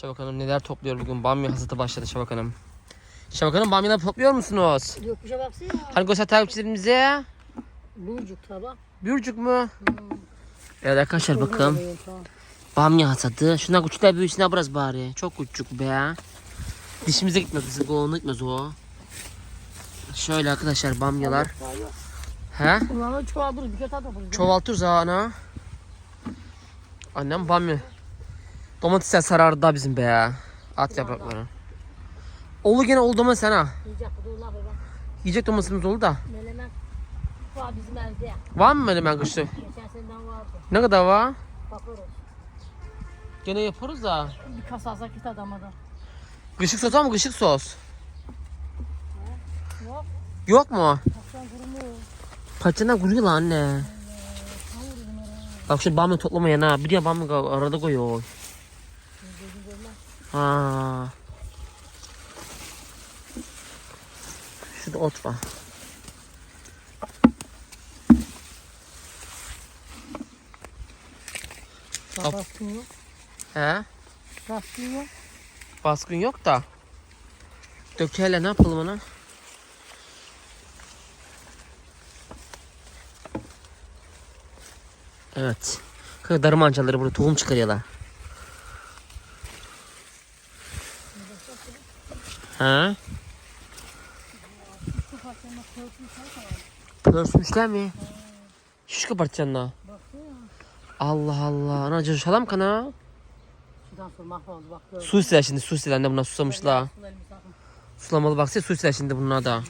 Şevak Hanım neler topluyor bugün? Bamya hasatı başladı Şevak Hanım. Şevak Hanım bamyalar topluyor musunuz? Yokuşa baksana. Hani göster takipçilerimize. Burcuk tabi. Bürcük mü? Evet arkadaşlar bakalım. Bamya hasadı. Şuna küçükler büyüsüne biraz bari. Çok küçük be. Dişimize gitmez. Bizi kolunu gitmez o. Şöyle arkadaşlar bamyalar. He? Ulan çoğaldır bir kötü yaparız. Çoğaltırız ha ana. Annem bamya. Domatesler sarardı da bizim be. At yaprakları. Olu gene oldu mu sana? Yiyecek bu baba. Yiyecek domatesimiz oldu da. Melemen. Abi bizim evde. Var mı böyle ben kışlı? Geçen seneden vardı. Ne kadar var? Bakarız. Gene yaparız da. Bir kasa alsak git adama da. Kışık sos var mı? Kışık sos. Yok. Yok mu? Akşam kurumuyor. Paçana kuruyor lan anne. Bak şu bamya toplamayan ha. Bir de bamya arada koyuyor. Ha. Şurada ot var. Baskın yok. He? Baskın yok. Baskın yok da. Dökeyle ne yapalım ona? Evet. Kanka darı mancaları burada tohum çıkarıyorlar. Ha? Pörsmüşler mi? Şiş kapatacaksın da. Allah Allah. Ana coşalım kana. Şuradan sonra mahvoldu bak. Su ister şimdi su ister. Anne buna susamışlar. Sulamalı baksana su ister şimdi bunlar da.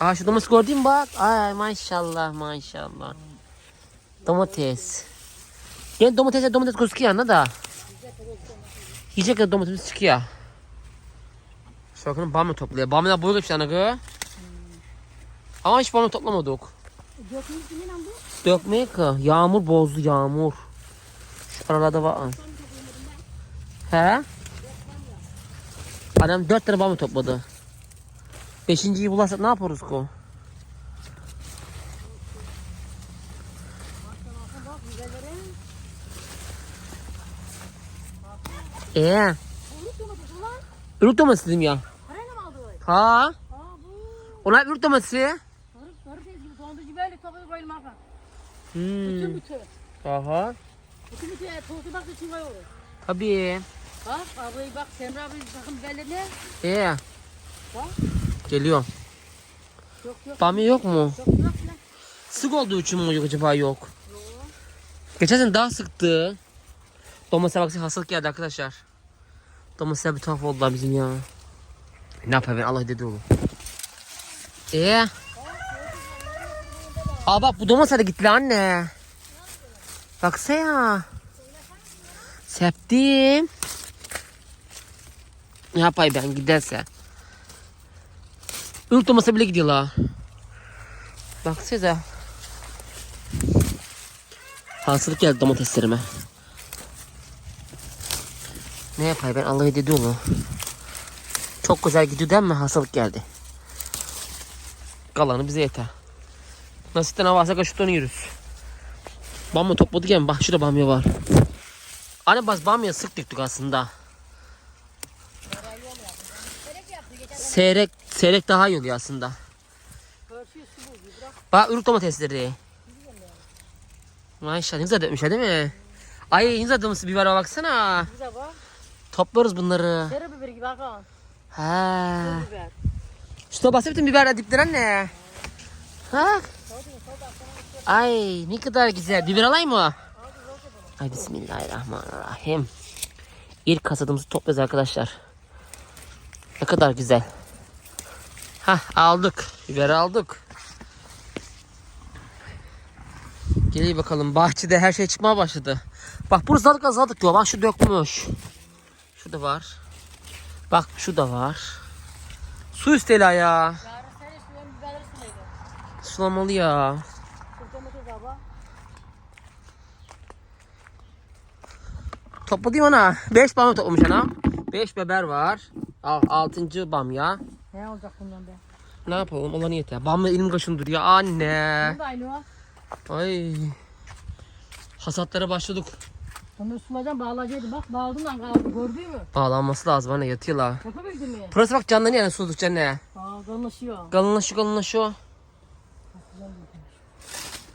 Aa şu domates gördün bak. Ay maşallah maşallah. Domates. Yani domatesle domates gözüküyor anla da. Yiyecek domates çıkıyor. Bakın bamya topluyor. Bamya boyu geçti ana kız. Ama hiç bamya toplamadık. Dökmeyi kimin? Dökmeye ki. Yağmur bozdu yağmur. Şu aralarda var. He? Adam dört tane bamya topladı. Beşinciyi bularsak ne yaparız ko? Ee, domates ulan. Ürük domatesi dedim ya. Parayla mı aldı o? Ha? Onlar ürük domatesi. Sarı tez gibi dondurucu böyle. Bütün Hmm. Aha. Bütün bak için var. Tabii. Bak abi bak Semra abi bakın biberlerine. Ee. Bak. Geliyorum. Yok yok. Bamya yok mu? Yok yok lan. Sık olduğu için mi yok acaba yok? Geçen sene daha sıktı. Domatese baksana hastalık geldi arkadaşlar. Domatesler bir tuhaf oldular bizim ya. Ne yapayım ben Allah dedi oğlum. Ee? Aa bak bu domatesler de gitti anne. Baksana. Septim. Ne yapayım ben giderse. Ürk domatese bile gidiyorlar. Baksanıza. Hastalık geldi domateslerime. Ne yapayım ben Allah dedi onu. Çok güzel gidiyor değil mi? Hastalık geldi. Kalanı bize yeter. Nasipten hava alsak aşıklarını yürürüz. Bamya topladık yani bak şurada bamya var. Anne bas bamya sık döktük aslında. Seyrek, seyrek daha iyi oluyor aslında. Bak ürük domatesleri. Maşallah ne güzel dökmüşler değil mi? Ay ne güzel dökmüş bibere baksana. Bize bak. Toplarız bunları. Dere biberi gibi bakalım. Ha. Biber. Şuna bahsettim biberler dipler anne. Ha? Ay ne kadar güzel. Biber alayım mı? Ay bismillahirrahmanirrahim. İlk kasadımızı toplayacağız arkadaşlar. Ne kadar güzel. Hah aldık. Biber aldık. Geliyor bakalım. Bahçede her şey çıkmaya başladı. Bak bunu zalık azaldık diyor. Bak şu dökmüş. Şu da var. Bak şu da var. Su istela ya. Sulamalı ya. Topladayım ana. 5 bamya toplamış ana. 5 biber var. Al, altıncı bamya. Ne olacak bundan be? Ne yapalım? Olan yeter. Bamya elim kaşındır ya anne. Ay. Hasatlara başladık. Onu sulayacağım bağlayacaktım bak bağladım lan kaldı gördün mü? Bağlanması lazım anne yatıyorlar. Yapabildin mi? Burası bak canlanıyor yani suldukça ne? Aa kalınlaşıyor. Kalınlaşıyor kalınlaşıyor.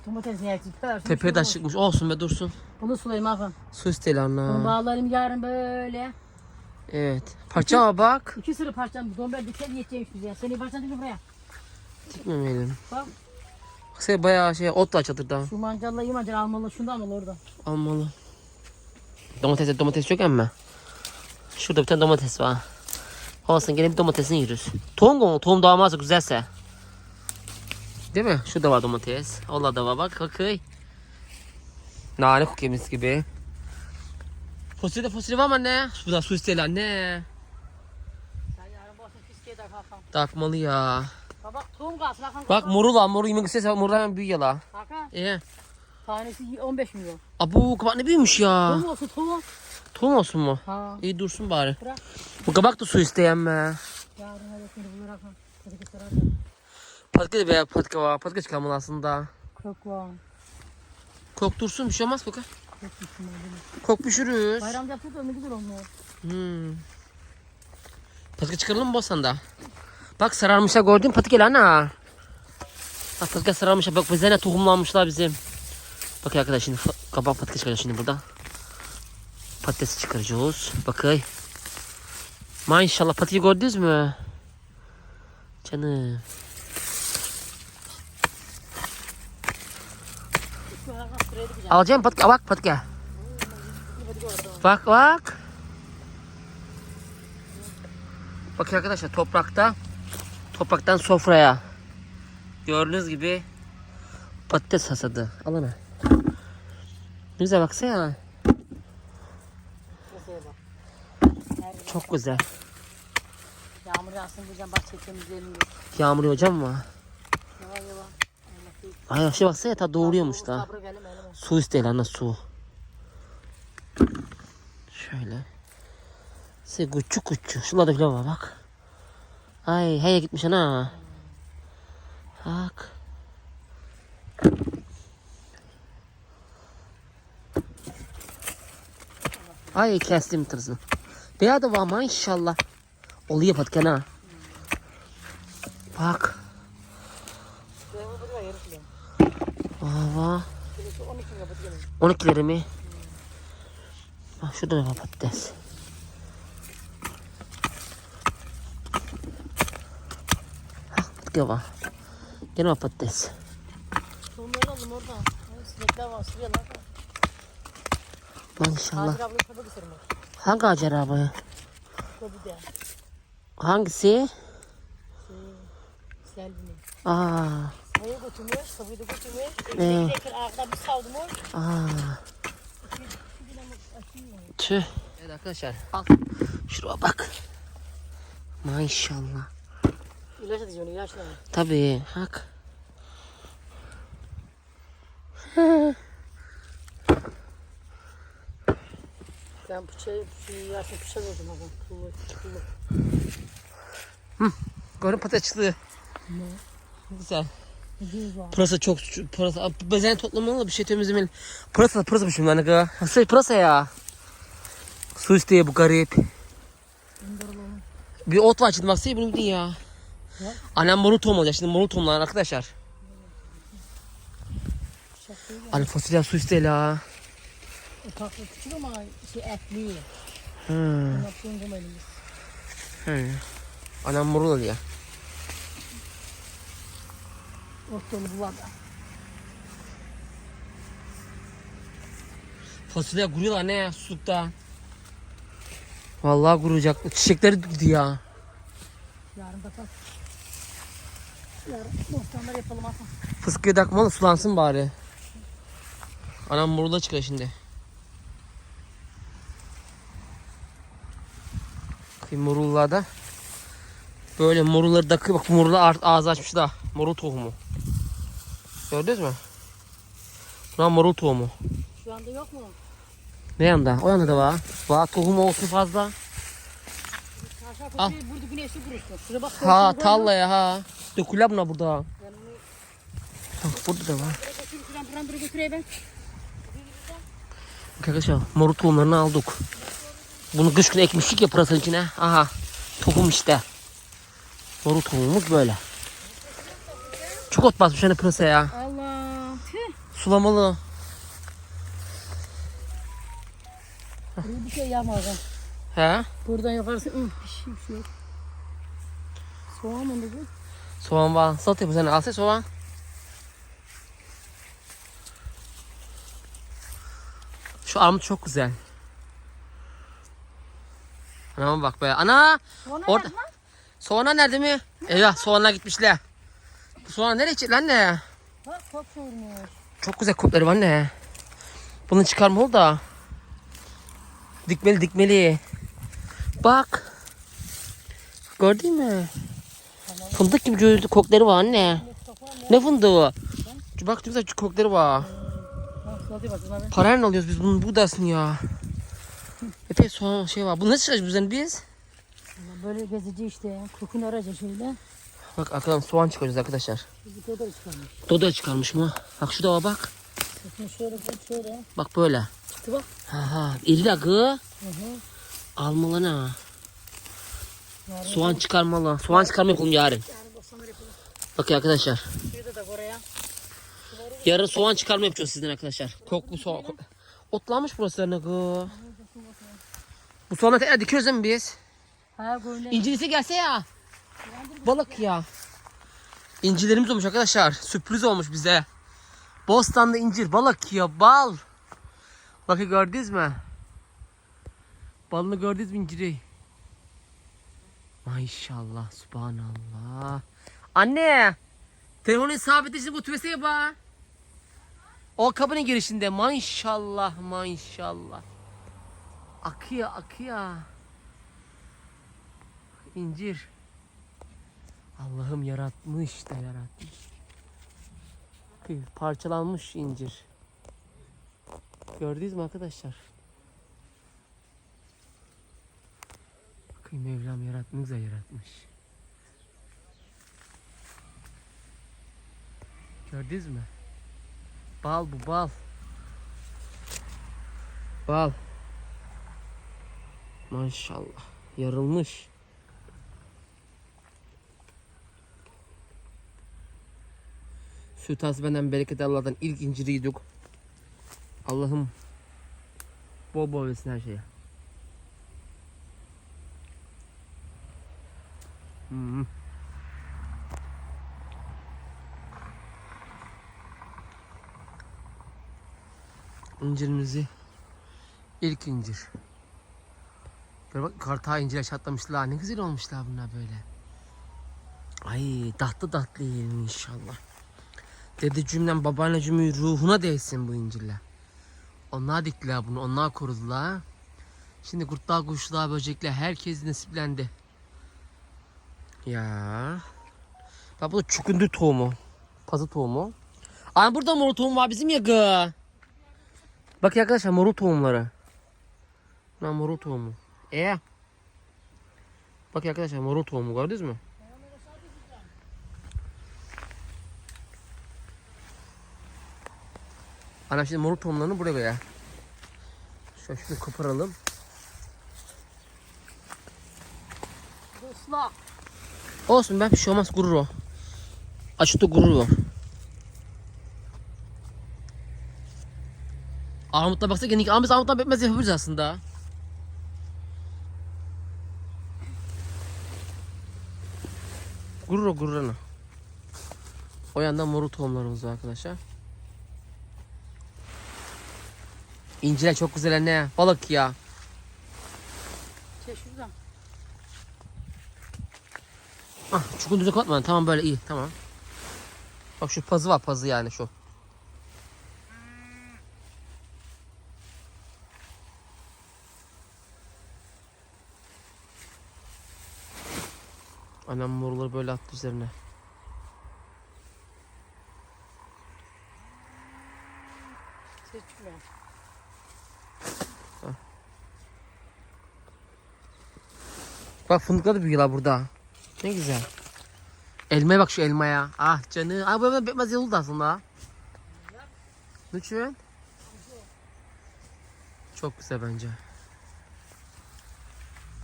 Domates niyeti. süper. Tepeye de çıkmış olsun be dursun. Bunu sulayayım Hakan. Su isteyle Bunu anne. bağlarım yarın böyle. Evet. Parça bak. İki sıra parçam. Domber diken yeteceğimiş bize. Seni parçan değil buraya. Dikmemeyelim. Bak Şey bayağı şey ot var çadırda. şu mancalla iyi mancal almalı. Şundan al orada. Almalı. Domates domates yok ama. Şurada bir tane domates var. Olsun gene bir domatesin yürürüz. Tohum mu? Tohum dağılmazsa güzelse. Değil mi? Şurada var domates. Allah da var bak bakay. Nane kokemiz gibi. Fosilde fosil var mı anne? Şurada su isteyle anne. Takmalı ya. Bak tohum kalsın. Bak moru var moru yemek istese moru hemen büyüyor la. Hakan Ee, tanesi 15 milyon. abu kabak ne büyümüş ya. Tohum olsun tohum. Tohum olsun mu? Ha. İyi dursun bari. Bırak. Bu kabak da su isteyen be. Yarın hadi seni. Hadi git sorarım. Patka veya patka var. Patka çıkarmalı aslında. Kök var. Kok dursun bir şey olmaz abi. Kok pişiririz. Bayramda yaptık da ne güzel olmuyor. Hmm. Patka çıkaralım mı Bostan'da? Bak sararmışlar gördün patika ana. Bak patika sararmışlar. Bak bize ne tohumlanmışlar bizim. Bak arkadaşlar şimdi kabak patika çıkaracağız şimdi burada. Patatesi çıkaracağız. Bakay. Maşallah patiği gördünüz mü? Canım. Alacağım patika. Bak patika. Bak bak. Bakın arkadaşlar toprakta topraktan sofraya gördüğünüz gibi patates hasadı. Alana. Güzel baksana. Bak. Çok güzel. Yağmur yağsın diyeceğim temizleyelim diye. Yağmur hocam mı? Yavaş yavaş. Ay şey baksana ta doğuruyormuş da. Su isteyin anne su. Şöyle. Se küçük küçük. Şurada bile var bak. Ay heye gitmiş ana. Bak. Ay kestim tırzı. Beyaz da var maşallah. Oluyor patken ha. Bak. Kilosu 12 lira bu diyelim. 12 lira mı? Bak şurada da var patates. Hah patates var. Gene var patates. Tohumları aldım oradan. Ay, Sinekler var sürüyorlar. Hacer çabuk ısırma. Hangi ağaç araba? Kobi de. Hangisi? Selvini. Aa, Sayı götürmüş, sabıyı da götürmüş. Ne? Elini tekrar ağzına bir savdırmış. aa. Tüh. Evet arkadaşlar. Al. Şuraya bak. Maşallah. İlaç atacağım, ilaçla. Tabii. Hak. Ben bıçağı, bıçağı yersin bıçak oldum ama. Pullu, pullu. Gördün patates çıktı. Güzel. Düz var. Pırasa çok pırasa bezen toplamalı bir şey temizlemeyelim. Pırasa pırasa şimdi hani ga. Şey pırasa ya. Su isteği bu garip. Bir ot var şimdi baksana bunu de ya. Ne? Annem morul tohum olacak şimdi morul tohumlar arkadaşlar. Hani fasulye su isteği la. Ufaklı küçük ama şey etli. Hı. Yaptığım bu elimiz. Hı. Annem morul oluyor. Ot dolu bu var da. Fasulye kuruyorlar ne ya suslukta. Vallahi kuruyacak. Çiçekleri döküldü ya. Yarın bakalım. Yarın bostanlar yapalım Hasan. Fıskıya takmalı sulansın bari. Anam morula çıkıyor şimdi. Bakayım morullarda. Böyle morulları takıyor. Bak morula ağzı açmış da. Morul tohumu. Gördünüz mü? Buna morul tohumu. Şu anda yok mu? Ne yanda? O yanda da var. Var tohumu olsun fazla. Al. koyuyor, burada güneşli kuruştu. Bak. Ha tallaya ha. Döküler buna burada. Bak burada da var. Arkadaşlar morut tohumlarını aldık. Bunu kış günü ekmiştik ya pırasanın içine. Aha tohum işte. Morut tohumumuz böyle. Çok ot basmış hani pırasa ya. Allah. Tüh. Sulamalı. Bir şey yapmaz. ha. He? Buradan yukarısı ıh, bir şey bir şey yok. Soğan mı bu? Soğan var. Salata yapıyoruz. Hani alsana soğan. Şu armut çok güzel. Ana bak be. Ana! Soğan Orada. Soğanlar nerede mi? Eyvah soğanlar gitmişler. Bu soğan nereye gidecek lan ne? Bak çok soğumuş. Çok güzel kurtları var ne? Bunu çıkarma ol da. Dikmeli dikmeli. Bak. Gördün mü? Fındık gibi gözlü kokları var anne. Ne fındığı? Bak ne güzel kokları var. Parayla alıyoruz biz bunun buğdasını ya. Epey soğan şey var. Bu nasıl çıkacak bizden biz? Böyle gezici işte. Kokunu arayacak şöyle. Bak arkadan soğan çıkaracağız arkadaşlar. Bir de çıkarmış. Dodo çıkarmış mı? Bak şurada var bak. Kokunu şöyle koy şöyle. Bak böyle. Çıktı bak. Ha ha. İri akı. Hı hı. Almalı Yarın Soğan çıkarmalı. Soğan çıkarma yapalım yarın. Bakın arkadaşlar. Şurada da buraya. Yarın soğan çıkarma yapacağız sizden arkadaşlar. Koklu soğan. Otlanmış burası ne? Bu soğanı tekrar dikiyoruz değil mi biz? Ha böyle. İncilisi gelse ya. Balık ya. İncilerimiz olmuş arkadaşlar. Sürpriz olmuş bize. Bostan'da incir, balık ya, bal. Bakın gördünüz mü? Balını gördünüz mü inciri? Maşallah, subhanallah. Anne! Telefonun sabitleşini bu tüveseye bak. O kabının girişinde maşallah maşallah. Akıyor akıyor. İncir. Allah'ım yaratmış da yaratmış. Parçalanmış incir. Gördünüz mü arkadaşlar? Bakın Mevlam yaratmış da yaratmış. Gördünüz mü? Bal bu bal. Bal. Maşallah. Yarılmış. Süt benden bereket Allah'tan ilk inciri yedik. Allah'ım bol bol versin her şeye. Hmm. İncirimizi ilk incir. Böyle bak kartağı incirler çatlamışlar. Ne güzel olmuşlar bunlar böyle. Ay tatlı tatlı yiyelim inşallah. Dedeciğimden babaanneciğimin ruhuna değsin bu incirler. Onlar diktiler bunu, onlar korudular. Şimdi kurtlar, kuşlar, böcekler herkes nasiplendi. Ya. Bak bu da çükündür tohumu. Pazı tohumu. Aa burada mor tohum var bizim yakı. Bak arkadaşlar moru tohumları. Lan moru tohumu. E. Bak arkadaşlar moru tohumu gördünüz mü? Anam şimdi moruk tohumlarını buraya koyar. Şöyle şunu koparalım. Dostlar. Olsun ben bir şey olmaz gurur o. Açıkta gurur var. Armutla baksa gene ama biz armuttan betmez yapabiliriz aslında. Gurur o gurur ana. O yandan moru tohumlarımız var arkadaşlar. İnciler çok güzel anne. Balık ya. Şey şuradan. Ah çukur düzgün kapatma. Tamam böyle iyi. Tamam. Bak şu pazı var pazı yani şu. Annem moruları böyle attı üzerine. Ses çıkmıyor. Bak fındıklar da büyüyorlar burada. Ne güzel. Elmaya bak şu elmaya. Ah canı. Ay bu bekmez yoldu aslında. Lütfen. Çok güzel bence.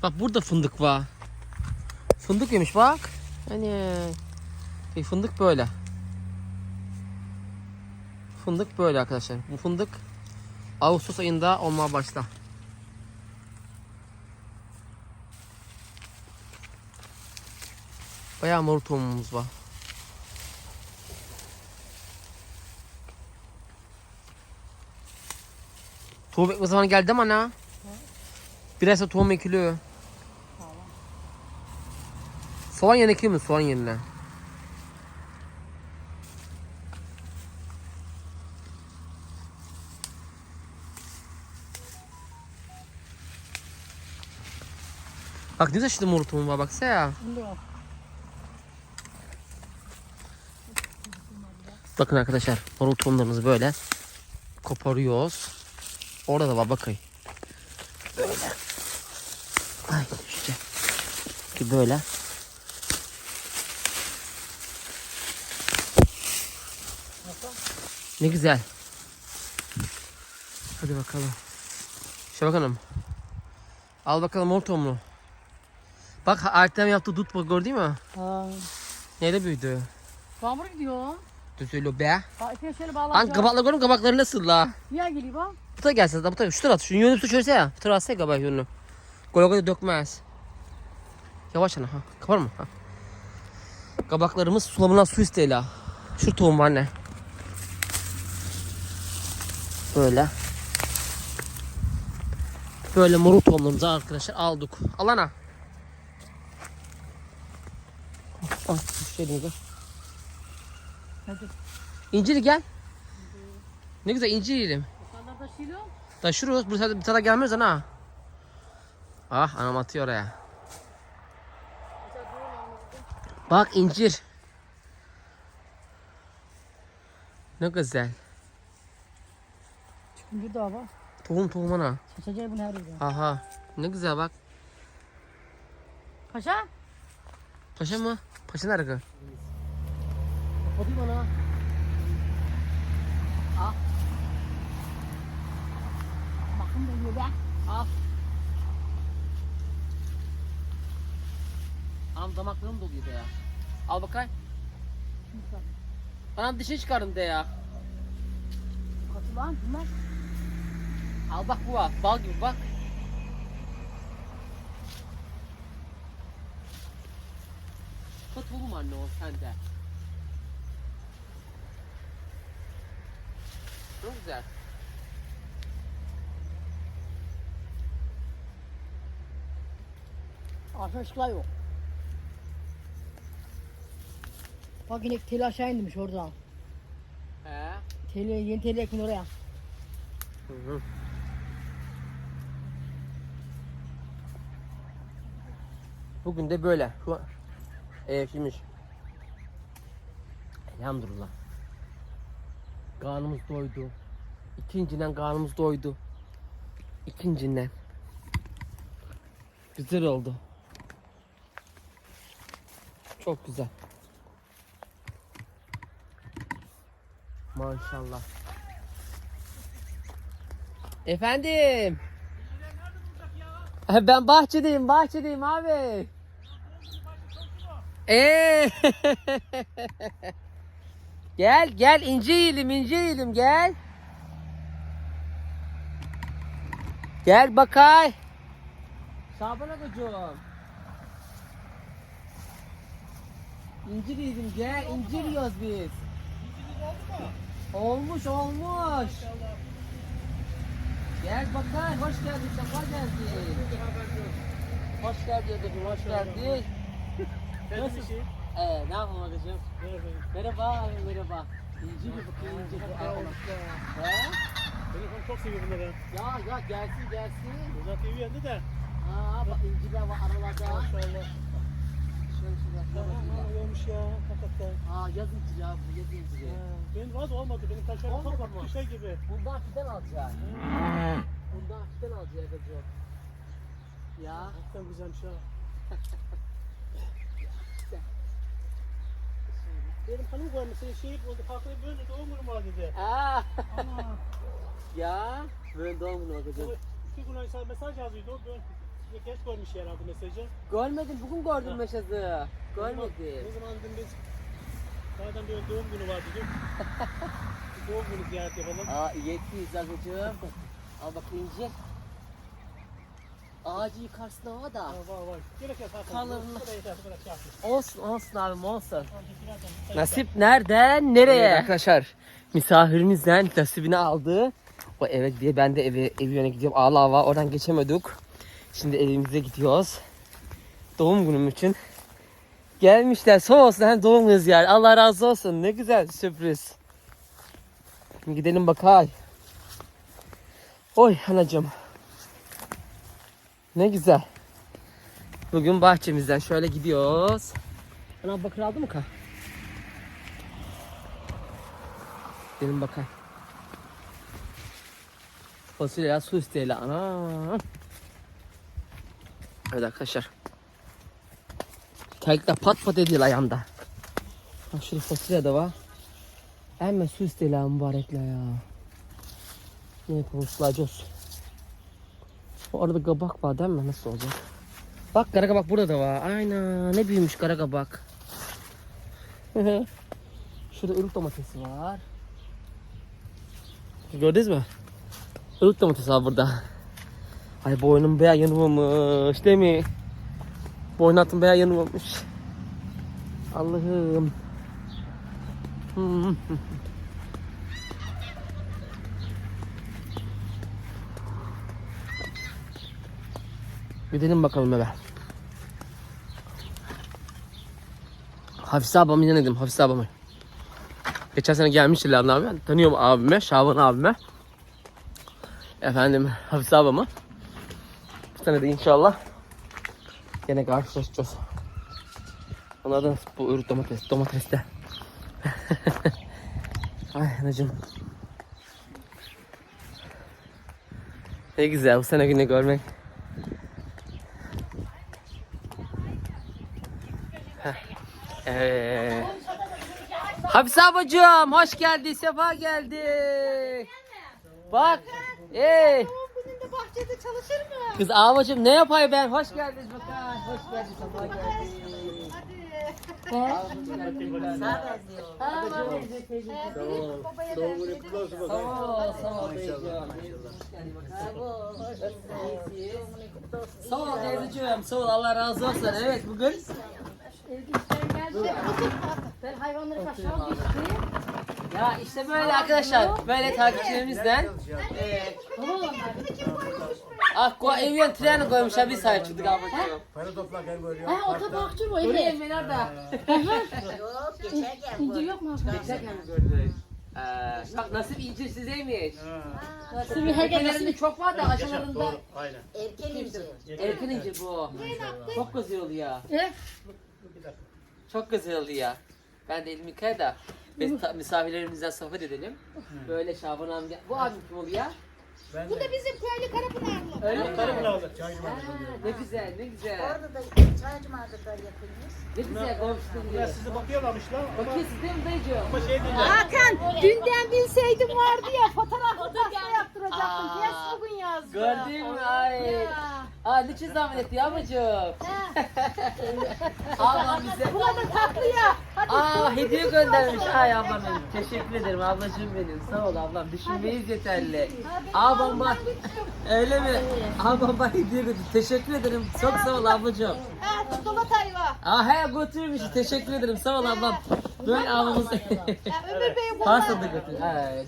Bak burada fındık var. Fındık yemiş bak. Hani e, fındık böyle. Fındık böyle arkadaşlar. Bu fındık Ağustos ayında olmaya başlar. Bayağı mor tohumumuz var. Tohum ekme zamanı geldi mi ana? Biraz da tohum ekiliyor. Soğan ekiyor mu soğan yerine? Bak ne tohum var baksana ya. Bakın arkadaşlar marul tohumlarımızı böyle koparıyoruz. Orada da var bakın. Böyle. Ay işte. Böyle. Ne güzel. Hadi bakalım. İşte bakalım. Al bakalım tohumunu. Bak Ertem yaptı dut bak gördün mü? Ha. Neyle büyüdü? Yağmur gidiyor. Düz öyle be. Ha ipine şöyle Lan bağlayacağım. kabakla görün kabakları nasıl la? Niye geliyor bak? Bu da gelsin bu da şu tarafa at. Şu yönü tut şöyle ya. Bu tarafa atsana kabak yönünü. Gol gol dökmez. Yavaş ana ha. Kapar mı? Ha. Kabaklarımız sulamından su isteğiyle. ha. Şu tohum var ne? Böyle. Böyle moruk tohumlarımızı arkadaşlar aldık. Alana. Bir şey mi? Hadi. İncir gel. Ne güzel incir yiyelim. Yukarıda taşıyla. Taşırıyoruz. Bu bir tada gelmiyoruz ana. Ah anam atıyor oraya. Bak incir. Ne güzel. Bir daha bak. Tohum tohum ana. Seçeceği bunu her yerde. Aha. Ne güzel bak. Paşa. Paşa mı? Paşa nerede? Hadi bana. Al. Bakın da be. Al. Am damaklarım doluyor de ya. Al bakayım. Anam dişini çıkarın de ya. Katı lan bunlar. Al bak bu var. Bal gibi bak. Tut oğlum anne o sende. Çok güzel. Aşağı yok. Bak yine teli aşağı indirmiş oradan. He. Teli, yeni teli ekin oraya. Hı hı. Bugün de böyle. Şu evşimiş. Elhamdülillah. Karnımız doydu. İkincinden karnımız doydu. İkincinden. Güzel oldu. Çok güzel. Maşallah. Efendim. Ben bahçedeyim, bahçedeyim abi. Ee. gel, gel ince yiyelim, ince yiyelim gel. Gel bakay. Şaban Agacığım. İncir yedim gel, incir yiyoruz biz. Olmuş, olmuş. Gel bakay, hoş geldin, sefa geldin. Hoş geldin hoş geldin. Nasılsın? Ee, ne yapalım Agacığım? Merhaba abi, merhaba. İncir mi bakayım, incir mi? He? Telefon çok seviyor bunları. Ya ya gelsin gelsin. Burada TV yendi de. Aa bak incirler var aralarda. Maşallah. Şöyle şöyle. Tamam ha olmuş ya hakikaten. Aa yaz inciri abi bu yaz inciri. Ha, Benim vaz olmadı. Benim taşlarım Olmadı çok bir şey gibi. Bundan fidan alacağız. Bundan fidan alacağız Agacığım. Ya. Hakikaten güzelmiş ha. Benim hanım mesela şey oldu. Farklı böyle doğum var dedi. Aa. Ama ya. Böyle doğum günü bakacağız. İki gün önce mesaj yazıyordu. o Böyle geç görmüş herhalde mesajı. Görmedim bugün gördüm meşazı. Ne Görmedim. zaman dedim biz Zaten böyle doğum günü var dedim. Bir doğum günü ziyaret yapalım. Aa iyi ettiniz Agacığım. Al bak ince. Ağacı yıkarsın hava da. Var var. Gerek yok yapmış. Olsun olsun abim olsun. Nasip nereden nereye? arkadaşlar misafirimizden nasibini aldı. O eve diye ben de eve ev yöne gidiyorum. Ağla hava oradan geçemedik. Şimdi evimize gidiyoruz. Doğum günüm için. Gelmişler sağ olsun hem doğum günü ziyaret. Allah razı olsun. Ne güzel sürpriz. Şimdi gidelim bakay. Oy anacığım. Ne güzel. Bugün bahçemizden şöyle gidiyoruz. Ana bakır aldı mı ka? Gelin bakalım. Fasulye su isteyle ana. Evet arkadaşlar. Terlikler pat pat ediyor ayağımda. Ha şurada fasulye de var. Hemen su isteyle mübarekle ya. Ne konuşulacağız. Orada kabak var değil mi? Nasıl olacak? Bak kara kabak burada da var. Aynen ne büyümüş kara kabak. Şurada ırık domatesi var. Gördünüz mü? Irık domatesi var burada. Ay boynum bayağı yanılmamış değil mi? Boynatım bayağı yanılmamış. Allah'ım. Gidelim bakalım eve. Hafize abamı dedim Hafize abamı. Geçen sene gelmişti Lan abi. Tanıyorum abime, Şaban abime. Efendim Hafize abamı. Bu sene de inşallah gene karşılaşacağız. Onlar da bu ürün domates, domates de. Ay anacığım. Ne güzel bu sene günü görmek. Ee, Hafize ablacığım hoş geldin, sefa geldi. Bak, ey. Bahçede çalışır mı? Kız ablacığım ne yapayım ben? Hoş geldiniz bakın. Hoş geldin, sefa geldin. Sağ ol teyzeciğim, sağ ol Allah razı olsun. Evet bugün Ben hayvanları kaçırmam düştü. ya işte böyle arkadaşlar, böyle takipçilerimizden eee Ah, ko evyen tren koymuş abi sahip çıktık ablacığım. Para topla gel buraya. Ha o tabakçı mı? Evet. Göreyim ben orada. Yok geçerken İnce yok mu? Ee, bak nasip incir sizeymiş. Nasıl bir herkes Tepelerinde çok var da aşamalarında Doğru. Aynen. erken ince. erken incir bu. Çok güzel oluyor. Çok güzel oluyor. Ben de elimi yıkaya da biz ta- misafirlerimizden sohbet edelim. Böyle Şaban amca. Bu abim kim oluyor? Ben Bu da bizim köylü Karapınarlı. Öyle mi? Karı lazım. Ha, ne güzel, ne güzel. Orada da çaycı mağazalar yapılmış. Ne güzel komşu Ya sizi bakıyorlarmışlar ama, Bakıyor siz değil mi dayıcığım? ama şey değil. Hakan dünden bilseydim vardı ya fotoğrafı da yaptıracaktım. Aa. Yes bugün yazdı. Gördün mü? Ay. Ya. Aa niçin zahmet etti ablacığım? Ablam bize. Buna da tatlı ya. Hadi. Aa hediye göndermiş. Ay ablam benim. Teşekkür ederim ablacığım benim. Sağ ol ablam. Düşünmeyiz yeterli. Ablam bak. Öyle mi? Ablam bak hediye götür. Teşekkür ederim. Çok sağ ol ablacığım. Ha çikolatayı var. Aa he götürmüş. Teşekkür ederim. Sağ ol ablam. Böyle ablamız. Ya Ömür Bey bu. Pasta da götür.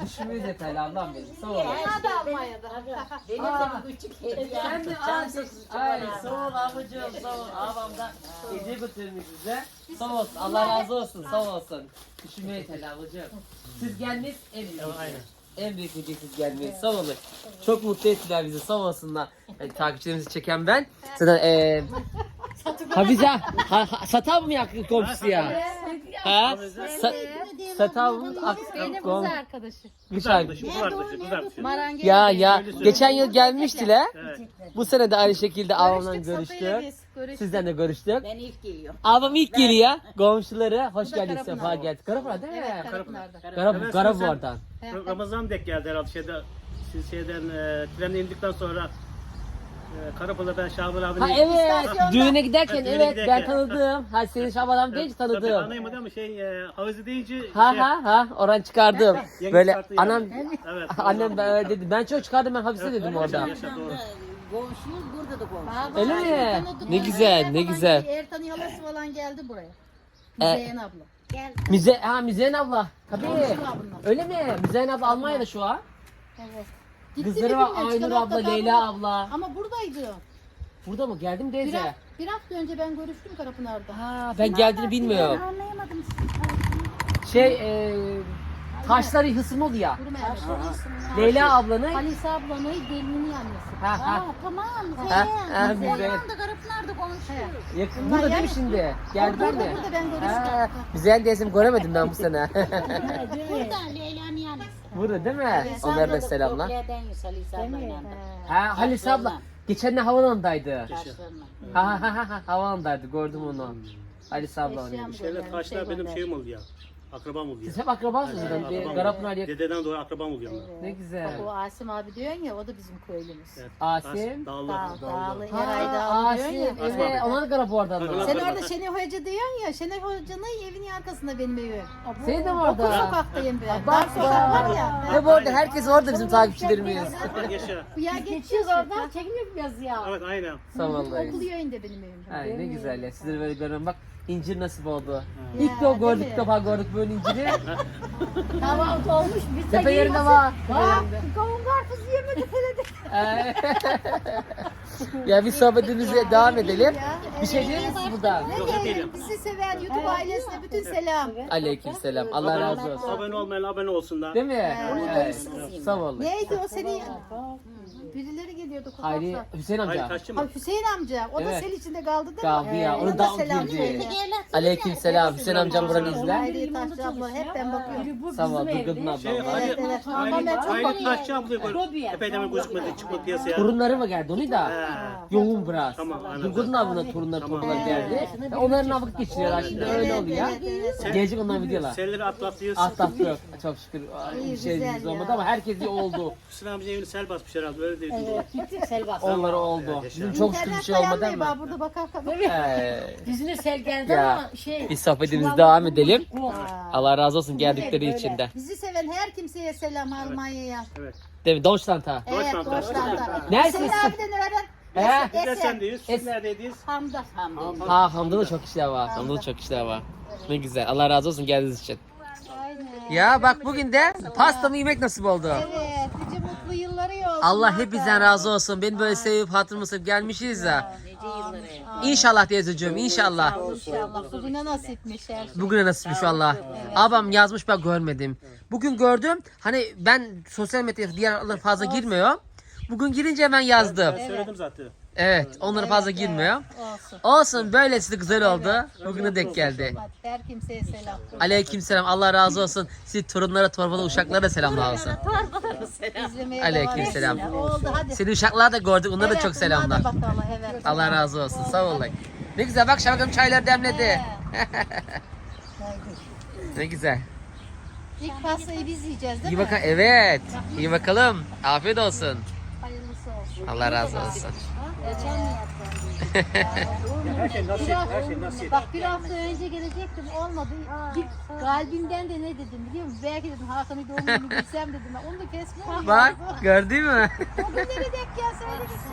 Düşünmeyiz yeterli ablam benim. Sağ ol. Bana da Almanya'da. Benim de küçük hediye. Sen de Can ay, sağ ol ablacığım sağ ol. Abam da hediye götürmüş bize. Sağ olsun. Allah razı olsun. Sağ olsun. Düşünmeye yeterli ablacığım. Siz gelmiş en büyük. Aynen. En büyük hediye siz gelmeyi. Sağ olun. Çok mutlu ettiler bizi. Sağ olsunlar. Yani, takipçilerimizi çeken ben. Zaten eee Hafize, ha, ha, Satav mı yakın komşusu ya? Satav mı? Benim kız arkadaşı. Kız arkadaş. arkadaşı, kız arkadaşı, kız arkadaşı. Ya ya geçen yıl gelmiştiler. Evet. Bu sene de aynı şekilde ablamla görüştük. Sizden de görüştük. Ben ilk geliyorum. Abam ilk geliyor. Komşuları hoş geldin Karapınar. sefa geldi. Karapınar değil mi? Evet Karapınar'da. Karap Evet, Karap sen- oradan. Ramazan denk geldi herhalde şeyde siz şeyden e, trenden indikten sonra e, Karapınar'dan Şaban abinin Ha evet. Düğüne giderken Ha, düğüne evet ben giderken. tanıdım. Ha senin Şaban deyince Tabii tanıdım. anlayamadım ama şey e, havuzu deyince Ha şey, ha ha oran çıkardım. yenge Böyle çıkarttı yani. anam Evet. annem ben öyle dedi. Ben çok çıkardım ben hapiste dedim orada. Yaşa, doğru. Komşuyuz burada da komşu. Öyle mi? Ne güzel, ne güzel. geldi, Ertan halası falan geldi buraya. E, Müzeyyen abla. Gel. Müze ha Müzeyyen abla. Tabii. Öyle mi? Müzeyyen abla Almanya'da şu an. Evet. Gitti Kızları var bilmiyorum, Aynur hafta abla. Leyla abla. Ama buradaydı. Burada mı? Geldim Bir, teyze. bir hafta önce ben görüştüm Karapınar'da. Ha ben geldiğini bilmiyorum. Anlayamadım. Şey e, taşları hısım oldu ya. Kurum. Leyla ablanın Halise ablanın gelininin annesi. ha ha. tamam. Ha, ha, Müzeyyen. Müzeyyen. da Karapınar'da komşu. Yakın, Bunlar burada değil mi şimdi? O Geldi burada mi? burada ben Ha, görüştüm. Müzeyyen teyzemi göremedim ben bu sene. Burada Leyla'nın yanısı. Burada değil mi? Onlara da selamlar. Ha Halis abla. Geçen de havalandaydı. Ha ha ha ha havalandaydı gördüm onu. Halis abla onu. Şeyler taşlar şey benim şeyim oldu ya. Akrabam oldu ya. Siz hep akrabasınız zaten. Akrabam Bir. Garapınar yakın. Dededen doğru akrabam oldu ya. Ne güzel. Bak o Asim abi diyorsun ya o da bizim köylümüz. Evet. Asim. Dağlı. Dağ, dağlı, Ha, Eray Dağlı diyorsun Asim. ya. Evet, abi. onlar da Garap Bak, mı? Sen Bak, orada bak. Şenay Hoca diyorsun ya, Şenay Hoca'nın evinin arkasında benim evim. Senin de mi Okul orada? sokaktayım ben. Bak Dar sokak var ya. Hep orada herkes orada bizim takipçilerimiz. Yaşa. Bu ya geçiyoruz oradan çekim yapıyoruz ya. Evet aynen. Sağ olun. Okul yayında benim evim. Ay ne güzel ya. Sizleri böyle görüyorum bak. İncir nasip oldu. Ya, İlk de gördük mi? defa gördük böyle inciri. Kahvaltı olmuş biz de Tepe yerinde var. Bak kavun karpuz yemedik hele de. ya biz sohbetimize devam edelim. Ya, Bir şey diyor musunuz buradan? Ne diyelim? Bizi seven YouTube ailesine bütün selam. Aleyküm selam. Allah razı olsun. Abone olmayan abone olsunlar. Değil mi? Onu Evet. Sağ olun. Neydi o senin? Birileri geliyordu Hayri. Hüseyin Hayır amca. kaçtı mı? Ha, Hüseyin amca. O da Evet. sel içinde kaldı değil mi? Kaldı ya, onu Ona da selam girdi. söyle. Aleyküm selam. Hüseyin amcam buranı izler. Hayri Taşçı abla hep ben bakıyorum. Sağ ol. Durgadın Şey, abla. hayır, Evet, evet. Ama hayır, ben çok hayır, bakıyorum. taşçı ablayı koy. Epeyden beri gözükmedi, çıkmadı piyasaya. Torunları mı geldi onu da? Ha. Yoğun biraz. Tamam, anladım. Durgadın ablanın torunları Tamam. torunlar geldi. Ve onların vakit geçiriyorlar şimdi öyle oluyor ya. Evet, evet. Gelecek onlar videolar. Selleri atlatıyoruz. Atlattık. Çok şükür. Ay, İyi, Bir şey güzel ya. ama herkes iyi oldu. Hüsnü amcanın evini sel basmış herhalde öyle değil. Onlara oldu. Bizim çok şükür bir şey olmadı ama. bak, Burada bakar kadar. Ee, sel geldi Ya. ama şey. biz sohbetimize devam edelim. Bu. Allah razı olsun geldikleri için de. Bizi seven her kimseye selam Almanya'ya. Evet. Değil mi? Deutschland'a. Evet, Deutschland'da. Deutschland'da. Neredesin? Hüseyin abiden öğren. He? Biz de sendeyiz. Es- Siz neredeydiniz? Hamda. Ha Hamda da çok işler var. Hamda da çok işler var. Ne güzel. Allah razı olsun geldiğiniz için. Aynen. Ya bak bugün de pasta mı yemek nasip oldu. Evet, olsun. Allah hepinizden razı olsun. Beni böyle sevip hatırımı sevip gelmişiz ya. İnşallah teyzeciğim inşallah. İnşallah. Bugüne nasipmiş her şey. Bugüne nasipmiş valla. Abam yazmış ben görmedim. Bugün gördüm. Hani ben sosyal medyaya diğer fazla girmiyor. Bugün girince hemen yazdım. Ben söyledim zaten. Evet onlara fazla girmiyor. Olsun. Olsun böylesi de güzel oldu. Bugüne denk geldi. Her kimseye selam. Aleykümselam Allah razı olsun. Siz torunlara, torbalı uşaklara da selamlar olsun. İzlemeye Aleykümselam. devam etsinler. Oldu hadi. Seni uşaklar da gördük. Onlara da Evet, çok selamlar. bunlar da bakalım, evet. Allah razı olsun. Sağ olun. Ne güzel bak şarkım çaylar demledi. ne güzel. İlk pastayı biz yiyeceğiz değil İyi mi? bakalım. Evet. İyi bakalım. Afiyet olsun. Allah razı olsun. Her şey nasip, her şey nasip. Bak bir hafta önce gelecektim olmadı. Bir kalbimden de ne dedim biliyor musun? Belki dedim Hakan'ın doğum gününü bilsem dedim. Onu da kesmem. Bak gördün mü? O günlere denk gelse öyle gitsin.